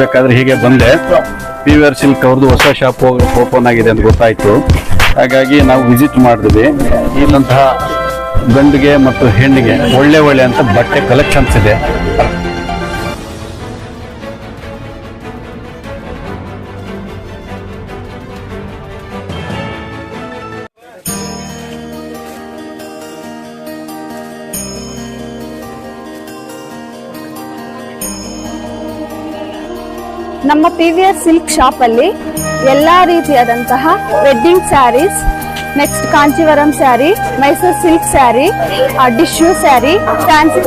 ಹೋಗ್ಬೇಕಾದ್ರೆ ಹೀಗೆ ಬಂದೆ. ಪಿ ವಿ ಆರ್ ಸಿಲ್ಕ್ ಅವ್ರದ್ದು ಹೊಸ ಶಾಪ್ ಓಪನ್ ಆಗಿದೆ ಅಂತ ಗೊತ್ತಾಯ್ತು. ಹಾಗಾಗಿ ನಾವು ವಿಸಿಟ್ ಮಾಡಿದ್ವಿ. ಇಲ್ಲಂತಹ ಗಂಡಿಗೆ ಮತ್ತು ಹೆಣ್ಣಿಗೆ ಒಳ್ಳೆ ಒಳ್ಳೆ ಅಂತ ಬಟ್ಟೆ ಕಲೆಕ್ಷನ್ಸ್ ಇದೆ. ನಮ್ಮ P V R silk shop ಅಲ್ಲಿ ಎಲ್ಲಾ ರೀತಿಯಾದಂತಹ wedding saris next Kanjeevaram sari Mysuru silk sari tissue sari fancy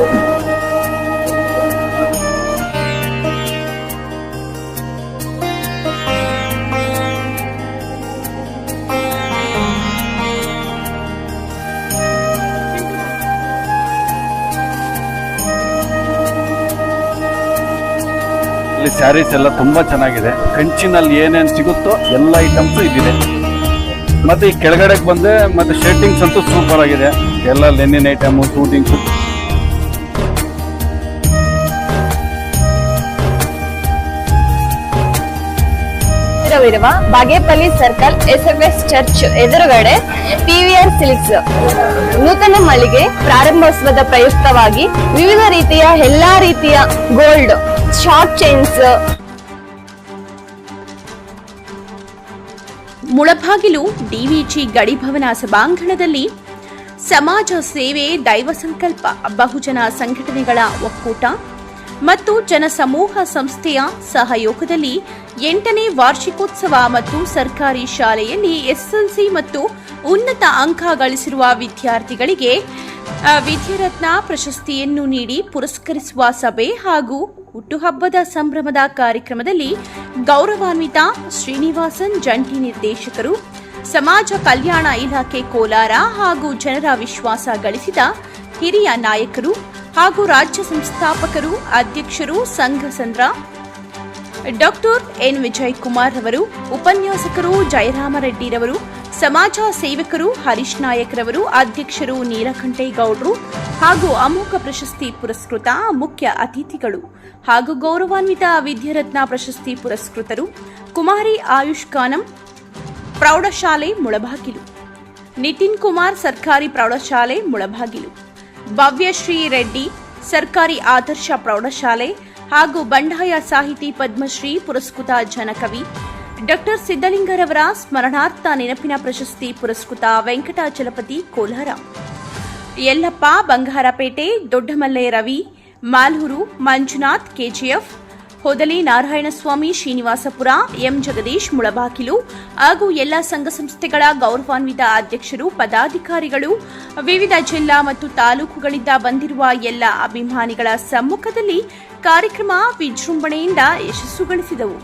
saris ಎಲ್ಲ ತುಂಬಾ ಚೆನ್ನಾಗಿದೆ. ಕಂಚಿನಲ್ಲಿ ಏನೇನ್ ಸಿಗುತ್ತೋ ಎಲ್ಲ ಐಟಮ್ಸ್ ಇದಿದೆ. ಮತ್ತೆ ಈ ಕೆಳಗಡೆಗೆ ಬಂದೆ ಮತ್ತೆ ಶರ್ಟಿಂಗ್ಸ್ ಅಂತೂ ಸೂಪರ್ ಆಗಿದೆ. ಎಲ್ಲ ಲೆನಿನ್ ಐಟಮ್ ಶೂಟಿಂಗ್ಸ್ ಇರುವ Bagepalli circle S F S church ಎದುರುಗಡೆ ಪಿವಿಆರ್ ಸಿಲ್ಕ್ಸ್ ನೂತನ ಮಳಿಗೆ ಪ್ರಾರಂಭೋತ್ಸವದ ಪ್ರಯುಕ್ತವಾಗಿ ವಿವಿಧ ರೀತಿಯ ಎಲ್ಲಾ ರೀತಿಯ gold short chains Mulbagal DVG ಗಡಿಭವನ ಸಭಾಂಗಣದಲ್ಲಿ ಸಮಾಜ ಸೇವೆ, ದೈವ ಸಂಕಲ್ಪ, ಬಹುಜನ ಸಂಘಟನೆಗಳ ಒಕ್ಕೂಟ ಮತ್ತು ಜನಸಮೂಹ ಸಂಸ್ಥೆಯ ಸಹಯೋಗದಲ್ಲಿ ಎಂಟನೇ ವಾರ್ಷಿಕೋತ್ಸವ ಮತ್ತು ಸರ್ಕಾರಿ ಶಾಲೆಯಲ್ಲಿ ಎಸ್ಎಲ್ಸಿ ಮತ್ತು ಉನ್ನತ ಅಂಕ ಗಳಿಸಿರುವ ವಿದ್ಯಾರ್ಥಿಗಳಿಗೆ ವಿದ್ಯಾರತ್ನ ಪ್ರಶಸ್ತಿಯನ್ನು ನೀಡಿ ಪುರಸ್ಕರಿಸುವ ಸಭೆ ಹಾಗೂ ಹುಟ್ಟುಹಬ್ಬದ ಸಂಭ್ರಮದ ಕಾರ್ಯಕ್ರಮದಲ್ಲಿ ಗೌರವಾನ್ವಿತ ಶ್ರೀನಿವಾಸನ್ ಜಂಟಿ ನಿರ್ದೇಶಕರು, ಸಮಾಜ ಕಲ್ಯಾಣ ಇಲಾಖೆ ಕೋಲಾರ ಹಾಗೂ ಜನರ ವಿಶ್ವಾಸ ಗಳಿಸಿದ ಹಿರಿಯ ನಾಯಕರು ಹಾಗೂ ರಾಜ್ಯ ಸಂಸ್ಥಾಪಕರು, ಅಧ್ಯಕ್ಷರು, Sanghasandra doctor N Vijay Kumar ರವರು, ಉಪನ್ಯಾಸಕರು ಜಯರಾಮರೆಡ್ಡಿರವರು, ಸಮಾಜ ಸೇವಕರು ಹರೀಶ್ ನಾಯಕ್ ರವರು ಅಧ್ಯಕ್ಷರು ನೀಲಕಂಠೇಗೌಡರು ಹಾಗೂ ಅಮೋಘ ಪ್ರಶಸ್ತಿ ಪುರಸ್ಕೃತ ಮುಖ್ಯ ಅತಿಥಿಗಳು ಹಾಗೂ ಗೌರವಾನ್ವಿತ ವಿದ್ಯಾರತ್ನ ಪ್ರಶಸ್ತಿ ಪುರಸ್ಕೃತರು ಕುಮಾರಿ ಆಯುಷ್ ಖಾನಂ ಪ್ರೌಢಶಾಲೆ ಮುಳಬಾಗಿಲು. ನಿತಿನ್ ಕುಮಾರ್ ಸರ್ಕಾರಿ ಪ್ರೌಢಶಾಲೆ ಮುಳಬಾಗಿಲು. ಭವ್ಯಶ್ರೀ ರೆಡ್ಡಿ ಸರ್ಕಾರಿ ಆದರ್ಶ ಪ್ರೌಢಶಾಲೆ ಹಾಗೂ ಬಂಡಾಯ ಸಾಹಿತಿ ಪದ್ಮಶ್ರೀ ಪುರಸ್ಕೃತ ಜನಕವಿ. ಡಾಕ್ಟರ್ ಸಿದ್ದಲಿಂಗರವರ ಸ್ಮರಣಾರ್ಥ ನೆನಪಿನ ಪ್ರಶಸ್ತಿ ಪುರಸ್ಕೃತ ವೆಂಕಟಾಚಲಪತಿ ಕೋಲಾರ. ಯಲ್ಲಪ್ಪ ಬಂಗಾರಪೇಟೆ, ದೊಡ್ಡಮಲ್ಲೆ ರವಿ, ಮಾಲೂರು ಮಂಜುನಾಥ್ ಕೆಜಿಎಫ್, ಹೊದಲಿ ನಾರಾಯಣಸ್ವಾಮಿ ಶ್ರೀನಿವಾಸಪುರ, ಎಂ ಜಗದೀಶ್ ಮುಳಬಾಕಿಲು ಹಾಗೂ ಎಲ್ಲ ಸಂಘ ಸಂಸ್ಥೆಗಳ ಗೌರವಾನ್ವಿತ ಅಧ್ಯಕ್ಷರು, ಪದಾಧಿಕಾರಿಗಳು, ವಿವಿಧ ಜಿಲ್ಲಾ ಮತ್ತು ತಾಲೂಕುಗಳಿಂದ ಬಂದಿರುವ ಎಲ್ಲ ಅಭಿಮಾನಿಗಳ ಸಮ್ಮುಖದಲ್ಲಿ ಕಾರ್ಯಕ್ರಮ ವಿಜೃಂಭಣೆಯಿಂದ ಯಶಸ್ಸು ಗಳಿಸಿದವು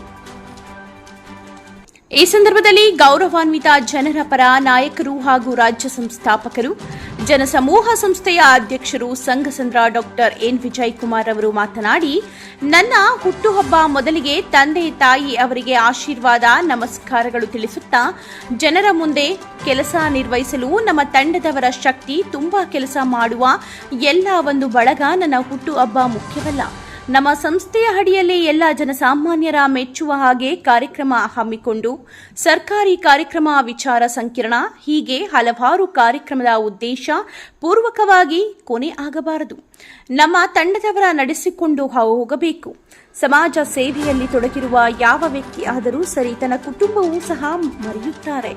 ಈ ಸಂದರ್ಭದಲ್ಲಿ ಗೌರವಾನ್ವಿತ ಜನರ ಪರ ನಾಯಕರು ಹಾಗೂ ರಾಜ್ಯ ಸಂಸ್ಥಾಪಕರು, ಜನಸಮೂಹ ಸಂಸ್ಥೆಯ ಅಧ್ಯಕ್ಷರು ಸಂಘಸಂದ್ರ ಡಾಕ್ಟರ್ ಎನ್ ವಿಜಯ್ ಕುಮಾರ್ ಅವರು ಮಾತನಾಡಿ, ನನ್ನ ಹುಟ್ಟುಹಬ್ಬ ಮೊದಲಿಗೆ ತಂದೆ ತಾಯಿ ಅವರಿಗೆ ಆಶೀರ್ವಾದ, ನಮಸ್ಕಾರಗಳು ತಿಳಿಸುತ್ತಾ, ಜನರ ಮುಂದೆ ಕೆಲಸ ನಿರ್ವಹಿಸಲು ನಮ್ಮ ತಂಡದವರ ಶಕ್ತಿ ತುಂಬಾ ಕೆಲಸ ಮಾಡುವ ಎಲ್ಲ ಒಂದು ಬಳಗ ನನ್ನ ಹುಟ್ಟುಹಬ್ಬ ಮುಖ್ಯವಲ್ಲ. ನಮ್ಮ ಸಂಸ್ಥೆಯ ಅಡಿಯಲ್ಲಿ ಎಲ್ಲ ಜನಸಾಮಾನ್ಯರ ಮೆಚ್ಚುವ ಹಾಗೆ ಕಾರ್ಯಕ್ರಮ ಹಮ್ಮಿಕೊಂಡು ಸರ್ಕಾರಿ ಕಾರ್ಯಕ್ರಮ ವಿಚಾರ ಸಂಕಿರಣ, ಹೀಗೆ ಹಲವಾರು ಕಾರ್ಯಕ್ರಮದ ಉದ್ದೇಶ ಪೂರ್ವಕವಾಗಿ ಕೊನೆ ಆಗಬಾರದು. ನಮ್ಮ ತಂಡದವರ ನಡೆಸಿಕೊಂಡು ಹೋಗಬೇಕು. ಸಮಾಜ ಸೇವೆಯಲ್ಲಿ ತೊಡಗಿರುವ ಯಾವ ವ್ಯಕ್ತಿ ಆದರೂ ಸರಿ ತನ್ನ ಕುಟುಂಬವೂ ಸಹ ಮರೆಯುತ್ತಾರೆ.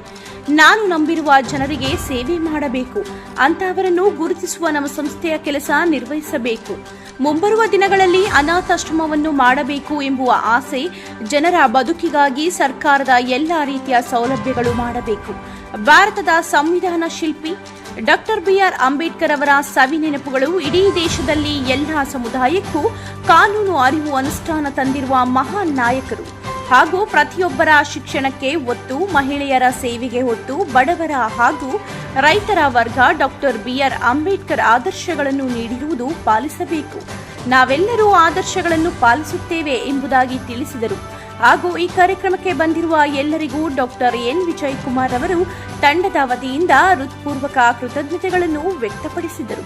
ನಾನು ನಂಬಿರುವ ಜನರಿಗೆ ಸೇವೆ ಮಾಡಬೇಕು. ಅಂತಹವರನ್ನು ಗುರುತಿಸುವ ನಮ್ಮ ಸಂಸ್ಥೆಯ ಕೆಲಸ ನಿರ್ವಹಿಸಬೇಕು. ಮುಂಬರುವ ದಿನಗಳಲ್ಲಿ ಅನಾಥಾಶ್ರಮವನ್ನು ಮಾಡಬೇಕು ಎಂಬುವ ಆಸೆ ಜನರ ಬದುಕಿಗಾಗಿ ಸರ್ಕಾರದ ಎಲ್ಲ ರೀತಿಯ ಸೌಲಭ್ಯಗಳು ಮಾಡಬೇಕು. ಭಾರತದ ಸಂವಿಧಾನ ಶಿಲ್ಪಿ ಡಾಕ್ಟರ್ ಬಿಆರ್ ಅಂಬೇಡ್ಕರ್ ಅವರ ಸವಿ ನೆನಪುಗಳು ಇಡೀ ದೇಶದಲ್ಲಿ ಎಲ್ಲ ಸಮುದಾಯಕ್ಕೂ ಕಾನೂನು ಅರಿವು ಅನುಷ್ಠಾನ ತಂದಿರುವ ಮಹಾನ್ ನಾಯಕರು. ಹಾಗೂ ಪ್ರತಿಯೊಬ್ಬರ ಶಿಕ್ಷಣಕ್ಕೆ ಒತ್ತು, ಮಹಿಳೆಯರ ಸೇವೆಗೆ ಒತ್ತು, ಬಡವರ ಹಾಗೂ ರೈತರ ವರ್ಗ ಡಾಕ್ಟರ್ ಬಿಆರ್ ಅಂಬೇಡ್ಕರ್ ಆದರ್ಶಗಳನ್ನು ನೀಡಿರುವುದು ಪಾಲಿಸಬೇಕು. ನಾವೆಲ್ಲರೂ ಆದರ್ಶಗಳನ್ನು ಪಾಲಿಸುತ್ತೇವೆ ಎಂಬುದಾಗಿ ತಿಳಿಸಿದರು. ಹಾಗೂ ಈ ಕಾರ್ಯಕ್ರಮಕ್ಕೆ ಬಂದಿರುವ ಎಲ್ಲರಿಗೂ ಡಾಕ್ಟರ್ ಎನ್ ವಿಜಯ್ ಕುಮಾರ್ ಅವರು ತಂಡದ ವತಿಯಿಂದ ಹೃತ್ಪೂರ್ವಕ ಕೃತಜ್ಞತೆಗಳನ್ನು ವ್ಯಕ್ತಪಡಿಸಿದರು.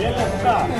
내가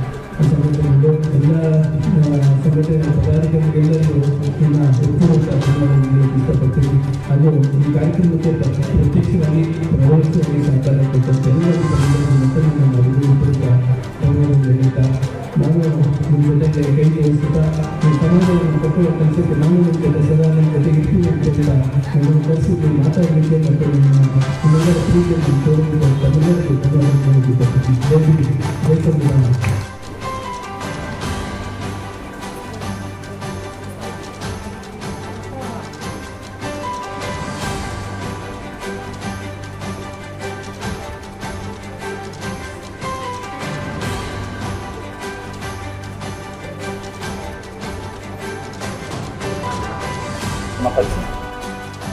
ಸಂಘಟನೆಗಳು ಎಲ್ಲ ಸಂಘಟನೆ ಪದಾಧಿಕಾರಿಗಳೆಲ್ಲರೂ ನನ್ನ ಹೃತ್ಪೂರ್ವಕ ಹಾಗೂ ಈ ಕಾರ್ಯಕ್ರಮಕ್ಕೆ ನನ್ನ ಹೃದಯಪೂರ್ವಕ ಧನ್ಯವಾದಗಳು ಹೇಳ್ತಾ ನಾನು ನಿಮ್ಮ ಈ ಸಮಾಜವನ್ನು ಕಟ್ಟುವ ಕೆಲಸಕ್ಕೆ ನಾನು ಪ್ರೀತಿಯನ್ನು ತೋರಿಸಿದ ತಮ್ಮೆಲ್ಲರಿಗೂ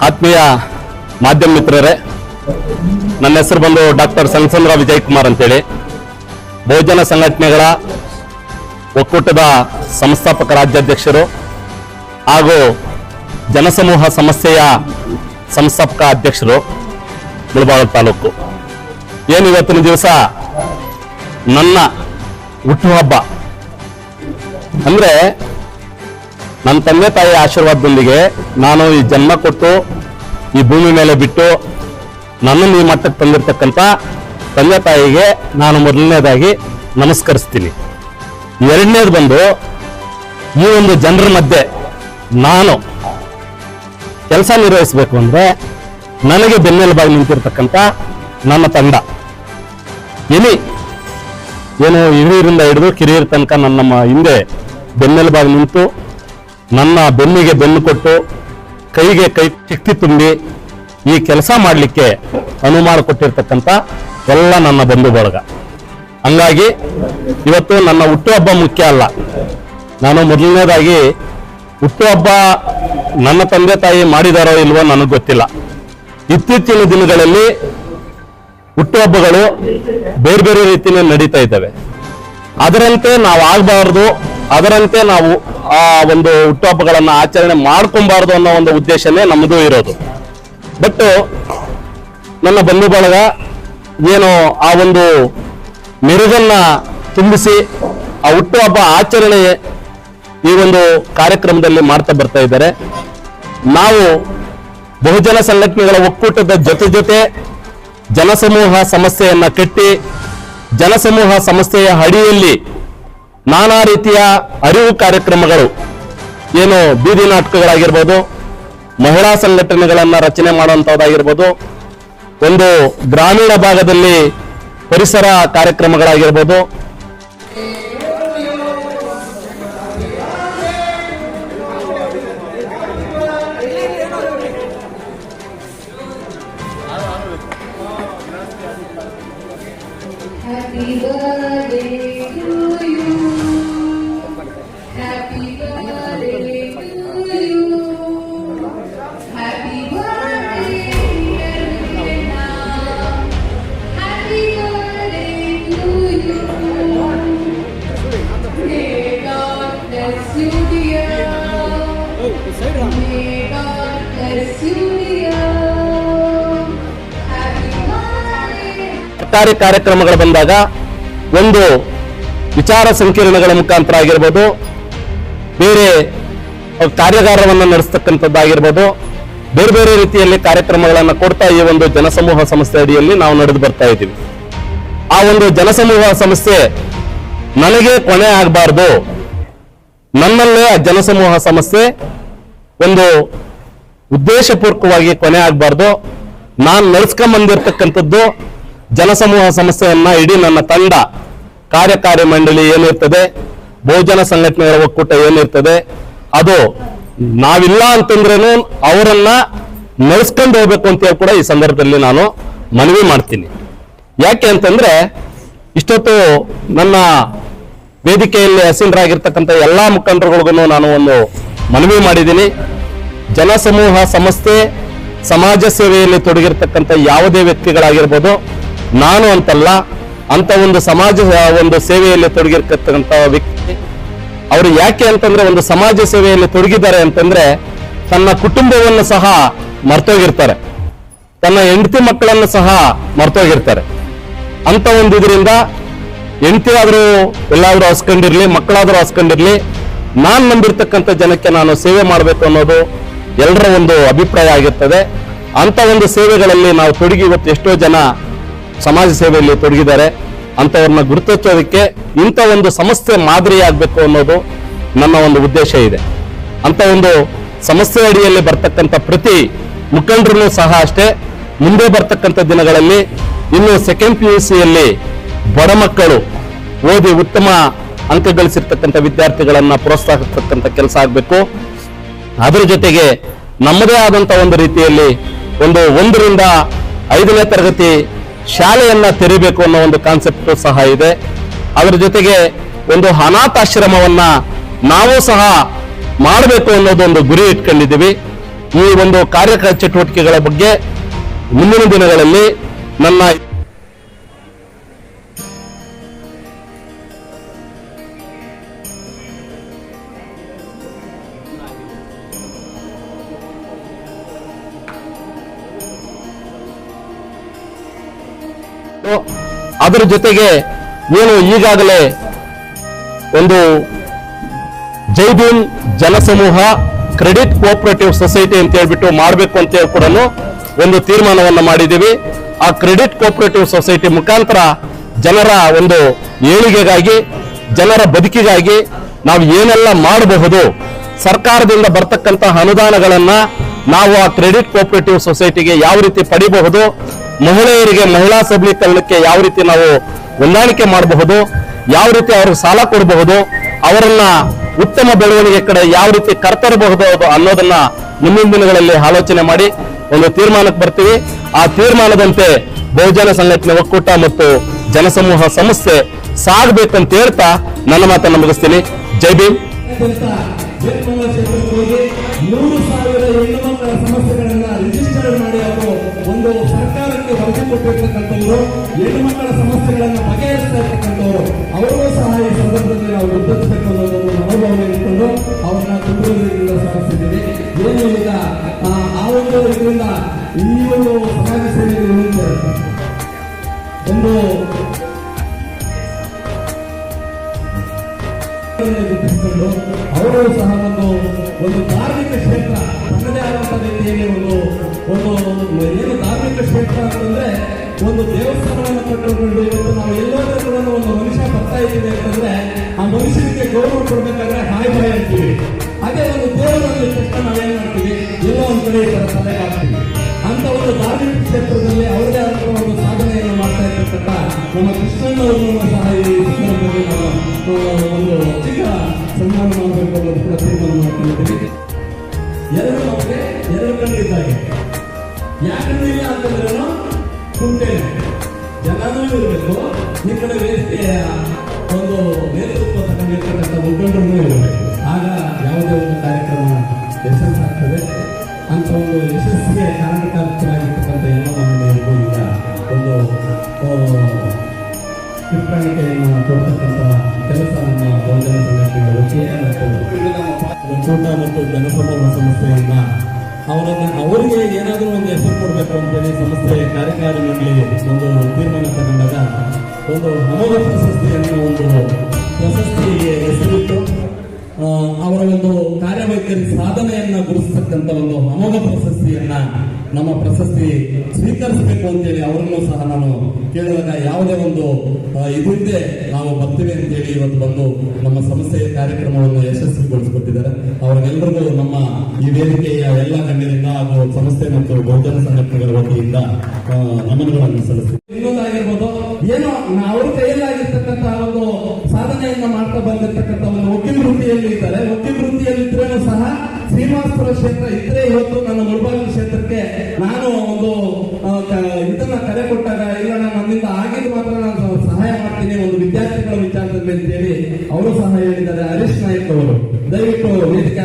ಆತ್ಮೀಯ ಮಾಧ್ಯಮ ಮಿತ್ರರೇ, ನನ್ನ ಹೆಸರು ಬಂದು ಡಾಕ್ಟರ್ ಸಂಗಸಂದ್ರ ವಿಜಯ್ ಕುಮಾರ್ ಅಂತೇಳಿ. ಬಹುಜನ ಸಂಘಟನೆಗಳ ಒಕ್ಕೂಟದ ಸಂಸ್ಥಾಪಕ ರಾಜ್ಯಾಧ್ಯಕ್ಷರು ಹಾಗೂ ಜನಸಮೂಹ ಸಮಸ್ಯೆಯ ಸಂಸ್ಥಾಪಕ ಅಧ್ಯಕ್ಷರು ಮುಳಬಾಗ ತಾಲೂಕು. ಏನು ಇವತ್ತಿನ ದಿವಸ ನನ್ನ ಹುಟ್ಟುಹಬ್ಬ? ಅಂದ್ರೆ ನನ್ನ ತಂದೆ ತಾಯಿ ಆಶೀರ್ವಾದದೊಂದಿಗೆ ನಾನು ಈ ಜನ್ಮ ಕೊಟ್ಟು ಈ ಭೂಮಿ ಮೇಲೆ ಬಿಟ್ಟು ನನ್ನನ್ನು ಈ ಮಟ್ಟಕ್ಕೆ ತಂದಿರ್ತಕ್ಕಂಥ ತಂದೆ ತಾಯಿಗೆ ನಾನು ಮೊದಲನೇದಾಗಿ ನಮಸ್ಕರಿಸ್ತೀನಿ. ಎರಡನೇದು ಬಂದು ಈ ಒಂದು ಜನರ ಮಧ್ಯೆ ನಾನು ಕೆಲಸ ನಿರ್ವಹಿಸಬೇಕು ಅಂದರೆ ನನಗೆ ಬೆನ್ನೆಲುಬಾಗಿ ನಿಂತಿರ್ತಕ್ಕಂಥ ನನ್ನ ತಂಡ. ಎನಿ ಏನು ಹಿರಿಯರಿಂದ ಹಿಡಿದು ಕಿರಿಯರ ತನಕ ನನ್ನ ಹಿಂದೆ ಬೆನ್ನೆಲುಬಾಗಿ ನಿಂತು ನನ್ನ ಬೆನ್ನಿಗೆ ಬೆನ್ನು ಕೊಟ್ಟು ಕೈಗೆ ಕೈ ಶಕ್ತಿ ತುಂಬಿ ಈ ಕೆಲಸ ಮಾಡಲಿಕ್ಕೆ ಅನುಮಾನ ಕೊಟ್ಟಿರ್ತಕ್ಕಂಥ ಎಲ್ಲ ನನ್ನ ಬಂಧು ಬಳಗ ಹಂಗಾಗಿ ಇವತ್ತು ನನ್ನ ಹುಟ್ಟುಹಬ್ಬ ಮುಖ್ಯ ಅಲ್ಲ. ನಾನು ಮೊದಲನೇದಾಗಿ ಹುಟ್ಟುಹಬ್ಬ ನನ್ನ ತಂದೆ ತಾಯಿ ಮಾಡಿದಾರೋ ಇಲ್ವೋ ನನಗೆ ಗೊತ್ತಿಲ್ಲ. ಇತ್ತೀಚಿನ ದಿನಗಳಲ್ಲಿ ಹುಟ್ಟುಹಬ್ಬಗಳು ಬೇರೆ ಬೇರೆ ರೀತಿಯಲ್ಲಿ ನಡೀತಾ ಇದ್ದಾವೆ. ಅದರಂತೆ ನಾವು ಆಗಬಾರ್ದು. ಅದರಂತೆ ನಾವು ಆ ಒಂದು ಹುಟ್ಟುಹಬ್ಬಗಳನ್ನು ಆಚರಣೆ ಮಾಡ್ಕೊಬಾರ್ದು ಅನ್ನೋ ಒಂದು ಉದ್ದೇಶನೇ ನಮ್ಮದು ಇರೋದು. ಬಟ್ ನನ್ನ ಬಂಧು ಬಳಗ ಏನು ಆ ಒಂದು ಮೆರುಗನ್ನ ತುಂಬಿಸಿ ಆ ಹುಟ್ಟುಹಬ್ಬ ಆಚರಣೆ ಈ ಒಂದು ಕಾರ್ಯಕ್ರಮದಲ್ಲಿ ಮಾಡ್ತಾ ಬರ್ತಾ ಇದ್ದಾರೆ. ನಾವು ಬಹುಜನ ಸಂಘಟನೆಗಳ ಒಕ್ಕೂಟದ ಜೊತೆ ಜೊತೆ ಜನಸಮೂಹ ಸಮಸ್ಯೆಯನ್ನ ಕಟ್ಟಿ, ಜನಸಮೂಹ ಸಮಸ್ಯೆಯ ಅಡಿಯಲ್ಲಿ ನಾನಾ ರೀತಿಯ ಅರಿವು ಕಾರ್ಯಕ್ರಮಗಳು, ಏನು ಬೀದಿ ನಾಟಕಗಳಾಗಿರ್ಬೋದು, ಮಹಿಳಾ ಸಂಘಟನೆಗಳನ್ನ ರಚನೆ ಮಾಡುವಂಥದ್ದಾಗಿರ್ಬೋದು, ಒಂದು ಗ್ರಾಮೀಣ ಭಾಗದಲ್ಲಿ ಪರಿಸರ ಕಾರ್ಯಕ್ರಮಗಳಾಗಿರ್ಬೋದು. ಸರ್ಕಾರಿ ಕಾರ್ಯಕ್ರಮಗಳು ಬಂದಾಗ ಒಂದು ವಿಚಾರ ಸಂಕಿರಣಗಳ ಮುಖಾಂತರ ಆಗಿರ್ಬೋದು, ಬೇರೆ ಕಾರ್ಯಾಗಾರವನ್ನು ನಡೆಸ್ತಕ್ಕಂಥದ್ದಾಗಿರ್ಬೋದು, ಬೇರೆ ಬೇರೆ ರೀತಿಯಲ್ಲಿ ಕಾರ್ಯಕ್ರಮಗಳನ್ನು ಕೊಡ್ತಾ ಈ ಒಂದು ಜನಸಮೂಹ ಸಂಸ್ಥೆ ಅಡಿಯಲ್ಲಿ ನಾವು ನಡೆದು ಬರ್ತಾ ಇದ್ದೀವಿ. ಆ ಒಂದು ಜನಸಮೂಹ ಸಂಸ್ಥೆ ನನಗೆ ಕೊನೆ ಆಗಬಾರ್ದು. ನನ್ನಲ್ಲೇ ಆ ಜನಸಮೂಹ ಸಮಸ್ಯೆ ಒಂದು ಉದ್ದೇಶಪೂರ್ವಕವಾಗಿ ಕೊನೆ ಆಗಬಾರ್ದು. ನಾನು ನಡೆಸ್ಕೊಂಬಂದಿರ್ತಕ್ಕಂಥದ್ದು ಜನಸಮೂಹ ಸಮಸ್ಯೆಯನ್ನ ಇಡೀ ನನ್ನ ತಂಡ, ಕಾರ್ಯಕಾರಿ ಮಂಡಳಿ ಏನಿರ್ತದೆ ಬಹುಜನ ಸಂಘಟನೆಗಳ ಒಕ್ಕೂಟ ಏನಿರ್ತದೆ, ಅದು ನಾವಿಲ್ಲ ಅಂತಂದ್ರೇನು ಅವರನ್ನ ನಡೆಸ್ಕೊಂಡು ಹೋಗ್ಬೇಕು ಅಂತ ಹೇಳಿ ಕೂಡ ಈ ಸಂದರ್ಭದಲ್ಲಿ ನಾನು ಮನವಿ ಮಾಡ್ತೀನಿ. ಯಾಕೆ ಅಂತಂದ್ರೆ, ಇಷ್ಟೊತ್ತು ನನ್ನ ವೇದಿಕೆಯಲ್ಲಿ ಹಸೀನರಾಗಿರ್ತಕ್ಕಂಥ ಎಲ್ಲಾ ಮುಖಂಡರುಗಳಿಗೂ ನಾನು ಒಂದು ಮನವಿ ಮಾಡಿದ್ದೀನಿ. ಜನಸಮೂಹ ಸಂಸ್ಥೆ, ಸಮಾಜ ಸೇವೆಯಲ್ಲಿ ತೊಡಗಿರ್ತಕ್ಕಂಥ ಯಾವುದೇ ವ್ಯಕ್ತಿಗಳಾಗಿರ್ಬೋದು ನಾನು ಅಂತಲ್ಲ, ಅಂತ ಒಂದು ಸಮಾಜ ಒಂದು ಸೇವೆಯಲ್ಲಿ ತೊಡಗಿರ್ತಕ್ಕಂಥ ವ್ಯಕ್ತಿ. ಅವರು ಯಾಕೆ ಅಂತಂದ್ರೆ ಒಂದು ಸಮಾಜ ಸೇವೆಯಲ್ಲಿ ತೊಡಗಿದ್ದಾರೆ ಅಂತಂದ್ರೆ, ತನ್ನ ಕುಟುಂಬವನ್ನು ಸಹ ಮರ್ತೋಗಿರ್ತಾರೆ. ತನ್ನ ಹೆಂಡತಿ ಮಕ್ಕಳನ್ನು ಸಹ ಮರ್ತೋಗಿರ್ತಾರೆ. ಅಂತ ಒಂದು ಇದರಿಂದ ಹೆಂಡತಿ ಆದರೂ ಎಲ್ಲಾದ್ರೂ ಹಸ್ಕೊಂಡಿರ್ಲಿ, ಮಕ್ಕಳಾದ್ರೂ ಹಸ್ಕೊಂಡಿರ್ಲಿ, ನಾನು ನಂಬಿರ್ತಕ್ಕಂಥ ಜನಕ್ಕೆ ನಾನು ಸೇವೆ ಮಾಡಬೇಕು ಅನ್ನೋದು ಎಲ್ಲರ ಒಂದು ಅಭಿಪ್ರಾಯ ಆಗಿರ್ತದೆ. ಅಂತ ಒಂದು ಸೇವೆಗಳಲ್ಲಿ ನಾವು ತೊಡಗಿ ಇವತ್ತು ಎಷ್ಟೋ ಜನ ಸಮಾಜ ಸೇವೆಯಲ್ಲಿ ತೊಡಗಿದ್ದಾರೆ. ಅಂಥವ್ರನ್ನ ಗುರುತಿಸೋದಕ್ಕೆ ಇಂಥ ಒಂದು ಸಂಸ್ಥೆ ಮಾದರಿಯಾಗಬೇಕು ಅನ್ನೋದು ನನ್ನ ಒಂದು ಉದ್ದೇಶ ಇದೆ. ಅಂತ ಒಂದು ಸಮಸ್ಯೆ ಅಡಿಯಲ್ಲಿ ಬರ್ತಕ್ಕಂಥ ಪ್ರತಿ ಮುಖಂಡರು ಸಹ ಅಷ್ಟೇ, ಮುಂದೆ ಬರ್ತಕ್ಕಂಥ ದಿನಗಳಲ್ಲಿ ಇನ್ನು ಸೆಕೆಂಡ್ ಪಿ ಯು ಸಿಯಲ್ಲಿ ಬಡ ಮಕ್ಕಳು ಓದಿ ಉತ್ತಮ ಅಂಕ ಗಳಿಸಿರ್ತಕ್ಕಂಥ ವಿದ್ಯಾರ್ಥಿಗಳನ್ನ ಪ್ರೋತ್ಸಾಹಿಸ್ತಕ್ಕಂಥ ಕೆಲಸ ಆಗಬೇಕು. ಅದರ ಜೊತೆಗೆ ನಮ್ಮದೇ ಆದಂತ ಒಂದು ರೀತಿಯಲ್ಲಿ ಒಂದು ಒಂದರಿಂದ ಐದನೇ ತರಗತಿ ಶಾಲೆಯನ್ನ ತೆರಿಬೇಕು ಅನ್ನೋ ಒಂದು ಕಾನ್ಸೆಪ್ಟ್ ಸಹ ಇದೆ. ಅದರ ಜೊತೆಗೆ ಒಂದು ಅನಾಥಾಶ್ರಮವನ್ನ ನಾವು ಸಹ ಮಾಡಬೇಕು ಅನ್ನೋದು ಒಂದು ಗುರಿ ಇಟ್ಕೊಂಡಿದ್ದೀವಿ. ಈ ಒಂದು ಕಾರ್ಯ ಚಟುವಟಿಕೆಗಳ ಬಗ್ಗೆ ಮುಂದಿನ ದಿನಗಳಲ್ಲಿ ನನ್ನ ಅದರ ಜೊತೆಗೆ ಏನು ಈಗಾಗಲೇ ಒಂದು ಜೈ ಭೀಮ್ ಜನಸಮೂಹ ಕ್ರೆಡಿಟ್ ಕೋಆಪರೇಟಿವ್ ಸೊಸೈಟಿ ಅಂತ ಹೇಳ್ಬಿಟ್ಟು ಮಾಡಬೇಕು ಅಂತ ಹೇಳಿ ಒಂದು ತೀರ್ಮಾನವನ್ನು ಮಾಡಿದ್ದೀವಿ. ಆ ಕ್ರೆಡಿಟ್ ಕೋಆಪರೇಟಿವ್ ಸೊಸೈಟಿ ಮುಖಾಂತರ ಜನರ ಒಂದು ಏಳಿಗೆಗಾಗಿ, ಜನರ ಬದುಕಿಗಾಗಿ ನಾವು ಏನೆಲ್ಲ ಮಾಡಬಹುದು, ಸರ್ಕಾರದಿಂದ ಬರ್ತಕ್ಕಂಥ ಅನುದಾನಗಳನ್ನ ನಾವು ಆ ಕ್ರೆಡಿಟ್ ಕೋಆಪರೇಟಿವ್ ಸೊಸೈಟಿಗೆ ಯಾವ ರೀತಿ ಪಡಿಬಹುದು ಮಹಿಳೆಯರಿಗೆ ಮಹಿಳಾ ಸಬಲೀಕರಣಕ್ಕೆ ಯಾವ ರೀತಿ ನಾವು ಹೊಂದಾಣಿಕೆ ಮಾಡಬಹುದು, ಯಾವ ರೀತಿ ಅವ್ರಿಗೆ ಸಾಲ ಕೊಡಬಹುದು, ಅವರನ್ನ ಉತ್ತಮ ಬೆಳವಣಿಗೆ ಕಡೆ ಯಾವ ರೀತಿ ಕರ್ತರಬಹುದು ಅನ್ನೋದನ್ನ ಮುಂದಿನ ದಿನಗಳಲ್ಲಿ ಆಲೋಚನೆ ಮಾಡಿ ಒಂದು ತೀರ್ಮಾನಕ್ಕೆ ಬರ್ತೀವಿ. ಆ ತೀರ್ಮಾನದಂತೆ ಬಹುಜನ ಸಂಘಟನೆ ಒಕ್ಕೂಟ ಮತ್ತು ಜನಸಮೂಹ ಸಮಸ್ಯೆ ಸಾಗಬೇಕಂತ ಹೇಳ್ತಾ ನನ್ನ ಮಾತನ್ನು ಮುಗಿಸ್ತೀನಿ. ಜೈ ಭೀಮ್. ಕೊಟ್ಟಿರ್ತಕ್ಕಂಥವ್ರು ಹೆಣ್ಣು ಮಕ್ಕಳ ಸಮಸ್ಯೆಗಳನ್ನು ಬಗೆಹರಿಸ್ತಾ ಇರ್ತಕ್ಕಂಥವ್ರು ಅವರಿಗೂ ಸಹ ಈ ಸಂದರ್ಭದಲ್ಲಿ ನಾವು ಒಂದು ಮನೋಭಾವನೆ ಇಟ್ಕೊಂಡು ಅವ್ರನ್ನ ತುಮಕೂರಿನಿಂದ ಸಾಗಿಸಿದ್ದೀವಿ ಏನು ಈಗ ಆ ಒಂದು ಇದರಿಂದ ಈ ಒಂದು ಸಮಾಜ ಸೇವೆಗೆ ಒಂದು ಗುರುತಿಸಿಕೊಂಡು ಅವರು ಸಹ ಒಂದು ಒಂದು ಧಾರ್ಮಿಕ ಕ್ಷೇತ್ರ, ತನ್ನದೇ ಆದಂತಹ ರೀತಿಯಲ್ಲಿ ಒಂದು ಒಂದು, ಏನು ಧಾರ್ಮಿಕ ಕ್ಷೇತ್ರ ಅಂತಂದ್ರೆ ಒಂದು ದೇವಸ್ಥಾನವನ್ನು ಕಟ್ಟಿಕೊಂಡು ಇವತ್ತು ನಾವು ಎಲ್ಲರೂ ಕೂಡ ಒಂದು ಮನುಷ್ಯ ಬರ್ತಾ ಇದ್ದೀವಿ ಅಂತಂದ್ರೆ ಆ ಮನುಷ್ಯನಿಗೆ ಗೌರವ ಕೊಡ್ಬೇಕಾದ್ರೆ ಹಾಯ್ ಬಾಯ್ ಅಂತೀವಿ. ಅದೇ ಒಂದು ದೇವರಲ್ಲಿ ತಕ್ಷಣ ನಾವೇನ್ ಮಾಡ್ತೀವಿ? ಎಲ್ಲೋ ಒಂದ್ ಕಡೆ ಈ ತಲೆ ಹಾಕ್ತೀವಿ ಅಂತ ಒಂದು ಧಾರ್ಮಿಕ ಕ್ಷೇತ್ರದಲ್ಲಿ ಅವರದೇ ಆದ ಒಂದು ಸಾಧನೆಯನ್ನು ಮಾಡ್ತಾ ಇರ್ತಕ್ಕಂಥ ನಮ್ಮ ಕೃಷ್ಣಣ್ಣವರನ್ನು ಸಹ ಈ ಸಂದರ್ಭದಲ್ಲಿ ನಾವು ಒಂದು ಚಿಕ್ಕ ಸನ್ಮಾನ ಮಾಡಬೇಕು ಅನ್ನೋದು ಕೂಡ ಸಂಸ್ಥೆಯನ್ನ ಅವರನ್ನ, ಅವರಿಗೆ ಏನಾದರೂ ಒಂದು ಹೆಸರು ಕೊಡಬೇಕು ಅಂತೇಳಿ ಸಂಸ್ಥೆ ಕಾರ್ಯಕಾರಿ ಮಂಡಳಿ ಒಂದು ತೀರ್ಮಾನ ತಗೊಂಡಾಗ ಒಂದು ಅಮೋಘ ಪ್ರಶಸ್ತಿಯನ್ನು ಒಂದು ಪ್ರಶಸ್ತಿಗೆ ಹೆಸರಿಟ್ಟು ಅವರ ಒಂದು ಕಾರ್ಯವೈಖರಿ ಸಾಧನೆಯನ್ನ ಗುರುತಿಸತಕ್ಕಂಥ ಒಂದು ಅಮೋಘ ಪ್ರಶಸ್ತಿಯನ್ನ ನಮ್ಮ ಪ್ರಶಸ್ತಿ ಸ್ವೀಕರಿಸಬೇಕು ಅಂತೇಳಿ ಅವರನ್ನು ಸಹ ನಾನು ಕೇಳಿದಾಗ ಯಾವುದೇ ಒಂದು ಇದಿದ್ದೆ ಇದು ಇದ್ದೇ ನಾವು ಬರ್ತೀವಿ ಅಂತೇಳಿ ಇವತ್ತು ಬಂದು ನಮ್ಮ ಸಂಸ್ಥೆಯ ಕಾರ್ಯಕ್ರಮವನ್ನು ಯಶಸ್ವಿಗೊಳಿಸಿಕೊಟ್ಟಿದ್ದಾರೆ. ಅವರಿಗೆಲ್ಲರಿಗೂ ನಮ್ಮ ಈ ವೇದಿಕೆಯ ಎಲ್ಲ ಕಣ್ಣಿನಿಂದ ಹಾಗೂ ಸಂಸ್ಥೆ ಮತ್ತು ಬಹುಜನ ಸಂಘಟನೆಗಳ ವತಿಯಿಂದ ನಮನಗಳನ್ನು ಸಲ್ಲಿಸ್ತೀವಿ. ಇನ್ನೊಂದಾಗಿರ್ಬೋದು, ಏನೋ ಅವರು ಮಾಡ್ತಾ ಬಂದಿರ್ತಕ್ಕಂಥ ಒಂದು ವಕೀಲ್ ವೃತ್ತಿಯಲ್ಲಿ ಇದ್ದಾರೆ. ವಕೀಲ್ ವೃತ್ತಿಯಲ್ಲಿ ಇದ್ರೂ ಸಹ ಶ್ರೀನಿವಾಸಪುರ ಕ್ಷೇತ್ರ ಇದ್ರೆ ಇವತ್ತು ನನ್ನ ಮುಳಬಾಗಿಲು ಕ್ಷೇತ್ರಕ್ಕೆ ನಾನು ಒಂದು ಇದನ್ನ ಕರೆ ಕೊಟ್ಟಾಗ, ಇಲ್ಲ, ನಾನು ನನ್ನಿಂದ ಆಗಿದ್ದು ಮಾತ್ರ ನಾನು ಸಹಾಯ ಮಾಡ್ತೀನಿ ಒಂದು ವಿದ್ಯಾರ್ಥಿಗಳ ವಿಚಾರದಲ್ಲಿ ಅಂತೇಳಿ ಅವರು ಸಹ ಹೇಳಿದ್ದಾರೆ. ಹರೀಶ್ ನಾಯ್ಕ್ ಅವರು. ದಯವಿಟ್ಟು ವೇದಿಕೆ